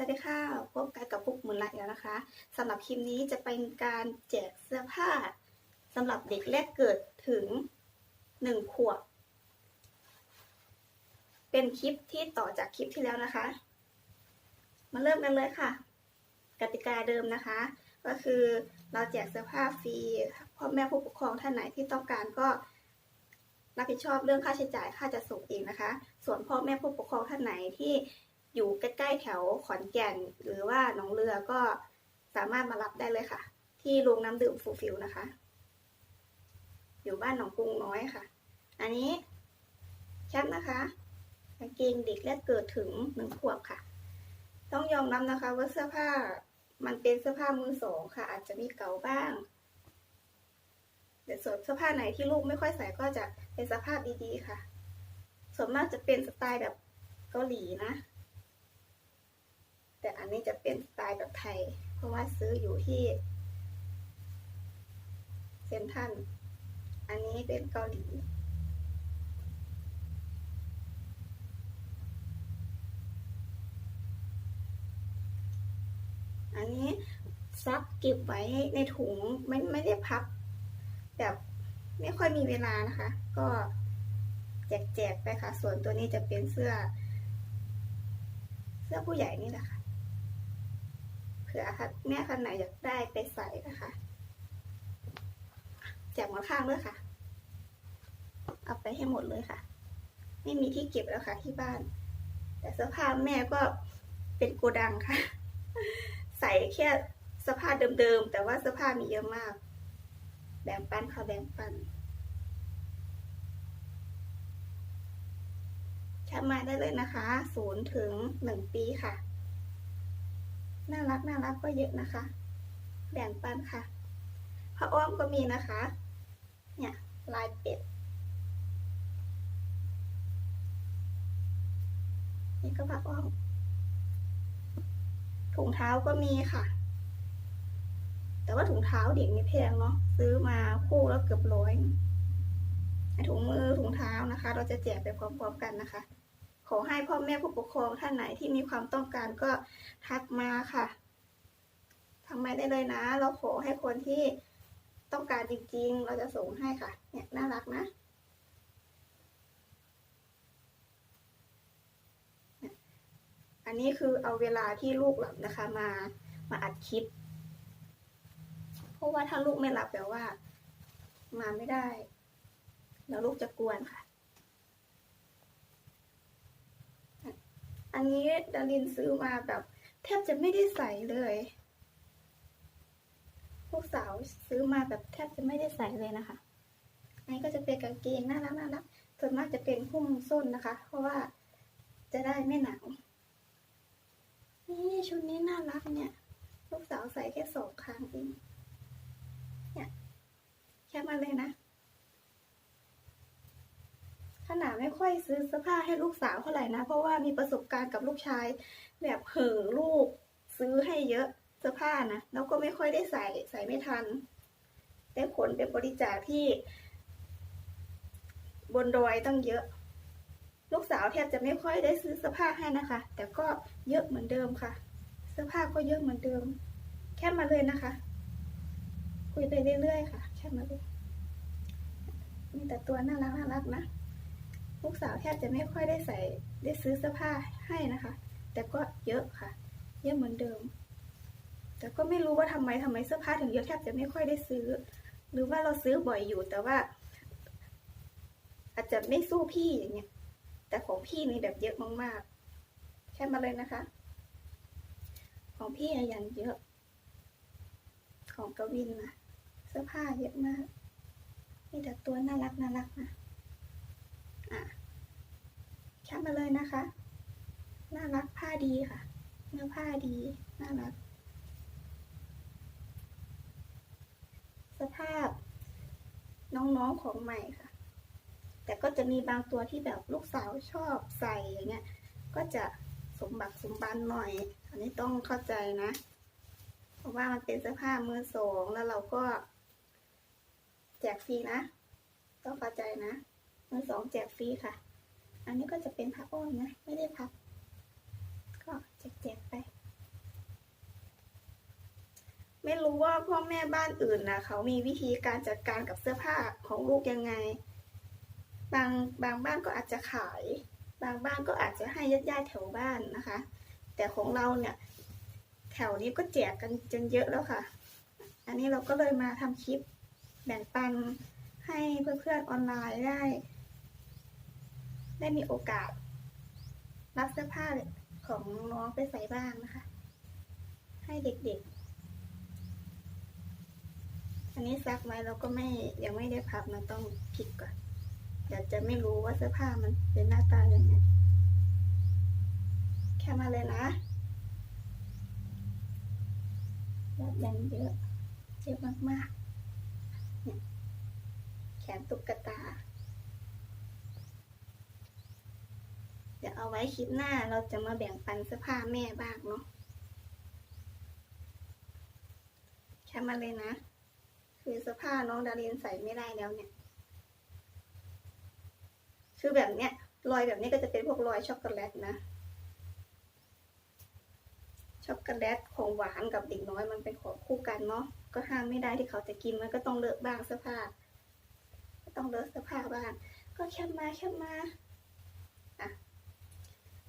สวัสดีค่ะ พบกันกับปุ๊กมุนละแล้วนะคะสำหรับคลิปนี้จะเป็นการแจกเสื้อผ้าสำหรับเด็กแรกเกิดถึงหนึ่งขวบ เป็นคลิปที่ต่อจากคลิปที่แล้วนะคะ มาเริ่มกันเลยค่ะ กติกาเดิมนะคะ ก็คือเราแจกเสื้อผ้าฟรีพ่อแม่ผู้ปกครองท่านไหนที่ต้องการก็รับผิดชอบเรื่องค่าใช้จ่ายค่าจัดส่งเองนะคะ ส่วนพ่อแม่ผู้ปกครองท่านไหนที่ อยู่ใกล้ๆแถวขอนแก่น หรือว่าหนองเรือก็สามารถมารับได้เลยค่ะ ที่โรงน้ำดื่มฟูฟิลนะคะ อยู่บ้านหนองกรุงน้อยค่ะ อันนี้แคปนะคะกางเกงเด็กแรกเกิดถึงหนึ่งขวบค่ะ ต้องยอมรับนะคะว่าเสื้อผ้ามันเป็นเสื้อผ้ามือสองค่ะ อาจจะมีเก่าบ้างแต่ส่วนเสื้อผ้าไหนที่ลูกไม่ค่อยใส่ก็จะเป็นสภาพดีๆค่ะ ส่วนมากจะเป็นสไตล์แบบเกาหลีนะ แต่อันนี้จะเป็นสไตล์แบบไทย เพราะว่าซื้ออยู่ที่เซนทันอันนี้เป็นเกาหลีอันนี้ซับเก็บไว้ในถุงไม่ไม่ได้พับแบบไม่ค่อยมีเวลานะคะ ก็แจกๆไปค่ะ ส่วนตัวนี้จะเป็นเสื้อ เสื้อผู้ใหญ่นี่แหละค่ะ เผื่อค่ะแม่คนไหนอยากได้ไปใส่นะคะแจกหมอนข้างด้วยค่ะ เอาไปให้หมดเลยค่ะ ไม่มีที่เก็บแล้วค่ะที่บ้าน แต่เสื้อผ้าแม่ก็เป็นโกดังค่ะ ใส่แค่เสื้อผ้าเดิมๆแต่ว่าเสื้อผ้ามีเยอะมาก แบ่งปันค่ะแบ่งปันแคปมาได้เลยนะคะศูนย์ถึงหนึ่งปีค่ะ น่ารักน่ารักก็เยอะนะคะ แบ่งปันค่ะพระอ้อมก็มีนะคะ เนี่ยลายเป็ด นี่ก็พระอ้อมถุงเท้าก็มีค่ะ แต่ว่าถุงเท้าเด็กนี่แพงเนาะซื้อมาคู่แล้วเกือบร้อยถุงมือถุงเท้านะคะ เราจะแจกไปพร้อมๆกันนะคะ ขอให้พ่อแม่ผู้ปกครองท่านไหนที่มีความต้องการก็ทักมาค่ะทำไมได้เลยนะ เราขอให้คนที่ต้องการจริง ๆ เราจะส่งให้ค่ะ เนี่ยน่ารักนะอันนี้คือเอาเวลาที่ลูกหลับนะคะมามาอัดคลิป เพราะว่าถ้าลูกไม่หลับแปลว่า มาไม่ได้ แล้วลูกจะกวนค่ะ อันนี้ดารินซื้อมาแบบแทบจะไม่ได้ใส่เลยลูกสาวซื้อมาแบบแทบจะไม่ได้ใส่เลยนะคะ อันนี้ก็จะเป็นกางเกงน่ารักน่ารักส่วนมากจะเป็นหุ้มส้นนะคะ เพราะว่าจะได้ไม่หนาวนี่ชุดนี้น่ารักเนี่ยลูกสาวใส่แค่สองครั้งเองเนี่ยแค่มาเลยนะ ขนาไม่ค่อยซื้อเสื้อผ้าให้ลูกสาวเท่าไหร่นะ เพราะว่ามีประสบการณ์กับลูกชาย แบบเห่อลูกซื้อให้เยอะเสื้อผ้านะแล้วก็ไม่ค่อยได้ใส่ใส่ไม่ทัน ได้ผลเป็นบริจาคที่ บนดอยต้องเยอะ ลูกสาวแทบจะไม่ค่อยได้ซื้อเสื้อผ้าให้นะคะ แต่ก็เยอะเหมือนเดิมค่ะ เสื้อผ้าก็เยอะเหมือนเดิม แค่มาเลยนะคะ คุยไปเรื่อยๆค่ะ แค่มาเลยมีแต่ตัวน่ารักน่ารักนะ ลูกสาวแทบจะไม่ค่อยได้ใส่ได้ซื้อเสื้อผ้าให้นะคะ แต่ก็เยอะค่ะ เยอะเหมือนเดิม แต่ก็ไม่รู้ว่าทำไมทำไมเสื้อผ้าถึงเยอะแทบจะไม่ค่อยได้ซื้อ หรือว่าเราซื้อบ่อยอยู่แต่ว่า อาจจะไม่สู้พี่อย่างเงี้ย แต่ของพี่นี่แบบเยอะมากๆแค่มาเลยนะคะ ของพี่อย่างเยอะ ของกวินนะเสื้อผ้าเยอะมากมีแต่ตัวน่ารักน่ารักนะ แคปมาเลยนะคะ น่ารักผ้าดีค่ะ เนื้อผ้าดี น่ารัก สภาพน้องๆของใหม่ค่ะ แต่ก็จะมีบางตัวที่แบบลูกสาวชอบใส่อย่างเงี้ย ก็จะสมบัติสมบันหน่อย อันนี้ต้องเข้าใจนะ เพราะว่ามันเป็นเสื้อผ้ามือสองแล้วเราก็ แจกฟรีนะ ต้องเข้าใจนะมือสองแจกฟรีค่ะ อันนี้ก็จะเป็นผ้าอ้อมนะ ไม่ได้พับ ก็แจกๆไป ไม่รู้ว่าพ่อแม่บ้านอื่นนะเขามีวิธีการจัดการกับเสื้อผ้าของลูกยังไง บางบางบ้านก็อาจจะขาย บางบ้านก็อาจจะให้ญาติญาติๆแถวบ้านนะคะ แต่ของเราเนี่ย แถวนี้ก็แจกกันจนเยอะแล้วค่ะ อันนี้เราก็เลยมาทำคลิปแบ่งปันให้เพื่อนๆออนไลน์ได้ ได้มีโอกาส รับเสื้อผ้าของน้องไปใส่บ้างนะคะ ให้เด็กๆ อันนี้ซักไว้เราก็ไม่ยังไม่ได้พับนะต้องพลิกก่อนเดี๋ยวจะไม่รู้ว่าเสื้อผ้ามันเป็นหน้าตาอย่างไงแค่มาเลยนะแบบยังเยอะเยอะมากๆ แขนตุ๊กตา เดี๋ยวเอาไว้คลิปหน้าเราจะมาแบ่งปันเสื้อผ้าแม่บ้างเนาะแค่มาเลยนะ คือเสื้อผ้าน้องดารินใส่ไม่ได้แล้วเนี่ย คือแบบเนี้ยรอยแบบนี้ก็จะเป็นพวกรอยช็อกโกแลตนะ ช็อกโกแลตของหวานกับเด็กน้อยมันเป็นของคู่กันเนาะ ก็ห้ามไม่ได้ที่เขาจะกินมันก็ต้องเลอะบ้างเสื้อผ้า ก็ต้องเลอะเสื้อผ้าบ้าง ก็แค่มาแค่มา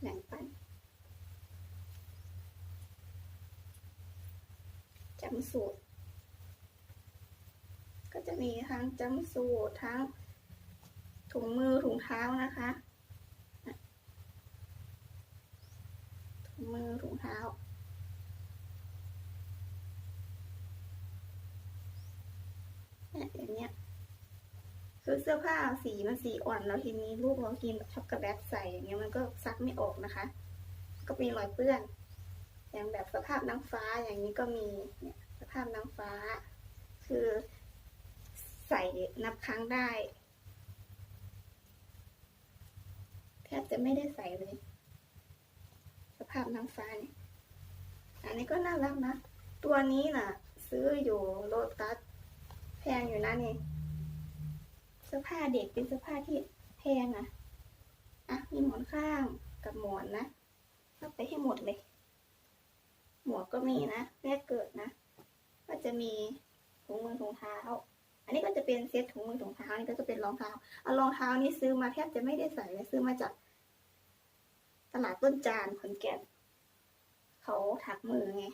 แบ่งปันจำสูตร ก็จะมีทั้งจำสูตรทั้งถุงมือถุงเท้านะคะอะถุงมือถุงเท้า เนี่ยอย่างเงี้ย คือเสื้อผ้าสีมันสีอ่อนแล้วทีนี้ลูกเรากินช็อกโกแลตใส่อย่างเงี้ยมันก็ซักไม่ออกนะคะ ก็มีรอยเปื้อน อย่างแบบสภาพนางฟ้าอย่างนี้ก็มีเนี่ยสภาพนางฟ้า คือใส่นับครั้งได้แทบจะไม่ได้ใส่เลย สภาพนางฟ้าเนี่ยอันนี้ก็น่ารักนะ ตัวนี้น่ะ ซื้ออยู่โลตัสแพงอยู่นะนี่ เสื้อผ้าเด็กเป็นเสื้อผ้าที่แพงอะอะ มีหมอนข้างกับหมอนนะเอาไปให้หมดเลย หมวกก็มีนะแรกเกิดนะ ก็จะมีถุงมือถุงเท้า อันนี้ก็จะเป็นเซ็ตถุงมือถุงเท้านี่ก็จะเป็นรองเท้าเอารองเท้านี่ซื้อมาแทบจะไม่ได้ใส่เลยซื้อมาจาก ตลาดต้นจานขอนแก่นเขาถักมือไง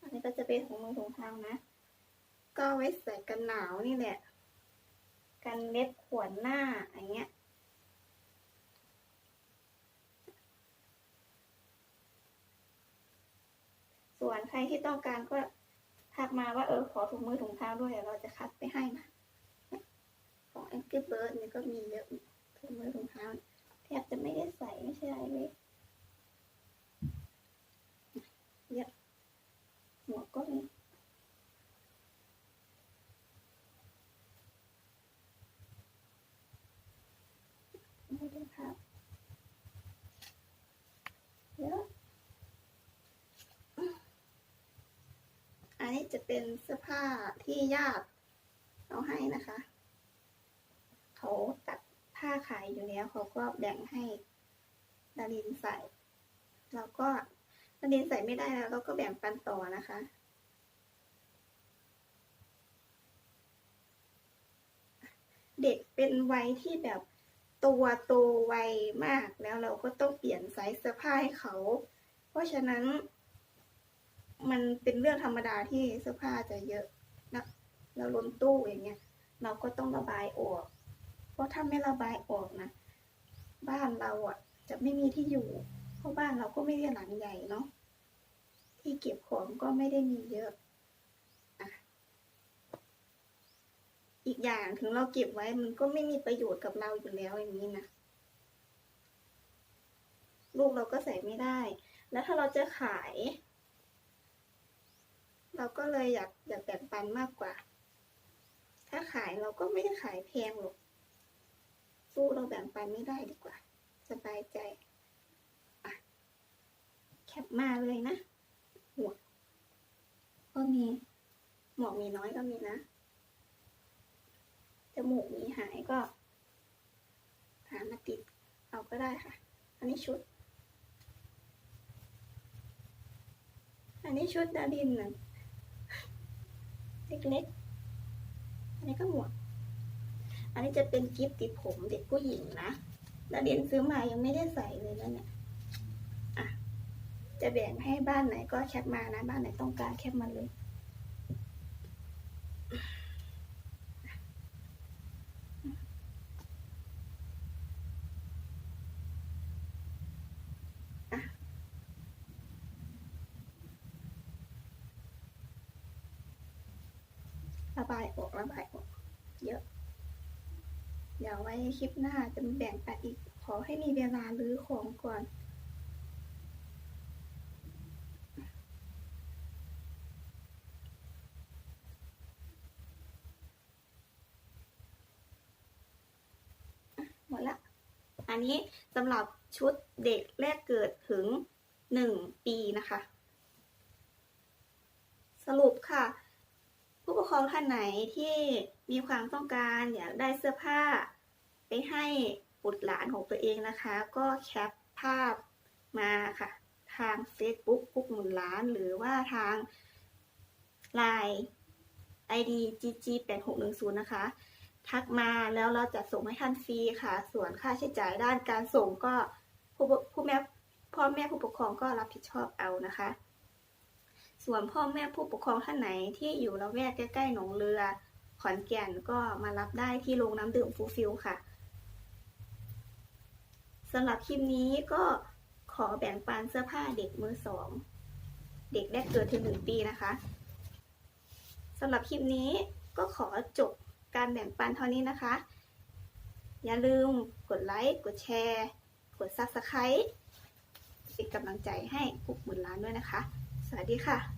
อันนี้ก็จะเป็นถุงมือถุงเท้านะ ก็ไว้ใส่กันหนาวนี่แหละ กันเล็บขวนหน้าอย่างเงี้ยส่วนใครที่ต้องการก็ทักมาว่าเออขอถุงมือถุงเท้าด้วยเราจะคัดไปให้นะของ Angry Bird นี่ก็มีเยอะถุงมือถุงเท้าแทบจะไม่ได้ใส่ไม่ใช่อะไรเลยเยอะหมวกก็มี ไม่ได้ครับเยอะอันนี้ จะเป็นเสื้อผ้าที่ญาติเอาให้นะคะ เขาตัดผ้าขายอยู่แล้วเขาก็แบ่งให้ดารินใส่ แล้วก็ดารินใส่ไม่ได้แล้วเราก็แบ่งปันต่อนะคะเด็กเป็นวัยที่แบบตัวโตวไวมากแล้วเราก็ต้องเปลี่ยนไซส์เสื้อผ้าให้เขา เพราะฉะนั้น มันเป็นเรื่องธรรมดาที่เสื้อผ้าจะเยอะนะแล้วล้นตู้อย่างเงี้ย เราก็ต้องระบายออก เพราะถ้าไม่ระบายออกนะบ้านเราอะ จะไม่มีที่อยู่ เพราะบ้านเราก็ไม่ได้หลังใหญ่เนาะที่เก็บของก็ไม่ได้มีเยอะอะอีกอย่างถึงเราเก็บไว้มันก็ไม่มีประโยชน์กับเราอยู่แล้วอย่างนี้นะลูกเราก็ใส่ไม่ได้ แล้วถ้าเราจะขาย เราก็เลยอยากอยากแบ่งปันมากกว่า ถ้าขายเราก็ไม่ได้ขายแพงหรอก สู้เราแบ่งปันไม่ได้ดีกว่า สบายใจอะแคปมาเลยนะ หมวกก็มี หมวกมีน้อยก็มีนะ จมูกมีหายก็ หามาติดเอาก็ได้ค่ะ อันนี้ชุด อันนี้ชุดดาดินนะ เล็กๆ อันนี้ก็หมวก อันนี้จะเป็นกิฟต์ติดผมเด็กผู้หญิงนะแล้วเดียนซื้อมายังไม่ได้ใส่เลยนะเนี่ยอะจะแบ่งให้บ้านไหนก็แคปมานะ บ้านไหนต้องการแคปมาเลย บายออกระบายออก เยอะ เดี๋ยวไว้คลิปหน้าจะแบ่งปันอีก ขอให้มีเวลารื้อของก่อนหมดละ อันนี้สำหรับชุดเด็กแรกเกิดถึงหนึ่งปีนะคะ สรุปค่ะ ครองท่านไหนที่มีความต้องการอยากได้เสื้อผ้า ไปให้บุตรหลานของตัวเองนะคะ ก็แคปภาพมาค่ะ ทาง Facebook กุ๊กหมุนล้าน หรือว่าทาง Line ID GG 8 6 1 0นะคะ ทักมาแล้วเราจะส่งให้ท่านฟรีค่ะ ส่วนค่าใช้จ่ายด้านการส่งก็ผู้ผู้แม่พ่อแม่ผู้ปกครองก็รับผิดชอบเอานะคะ ส่วนพ่อแม่ผู้ปกครองท่านไหนที่อยู่ละแวกใกล้ๆหนองเรือ ขอนแก่นก็มารับได้ที่โรงน้ำดื่มฟูลฟิลค่ะสำหรับคลิปนี้ก็ขอแบ่งปันเสื้อผ้าเด็กมือสอง เด็กแรกเกิดถึงหนึ่งปีนะคะสำหรับคลิปนี้ก็ขอจบการแบ่งปันเท่านี้นะคะ อย่าลืมกดไลค์กดแชร์ กด Subscribe เป็นกำลังใจให้กุ๊กหมื่นล้านด้วยนะคะ สวัสดีค่ะ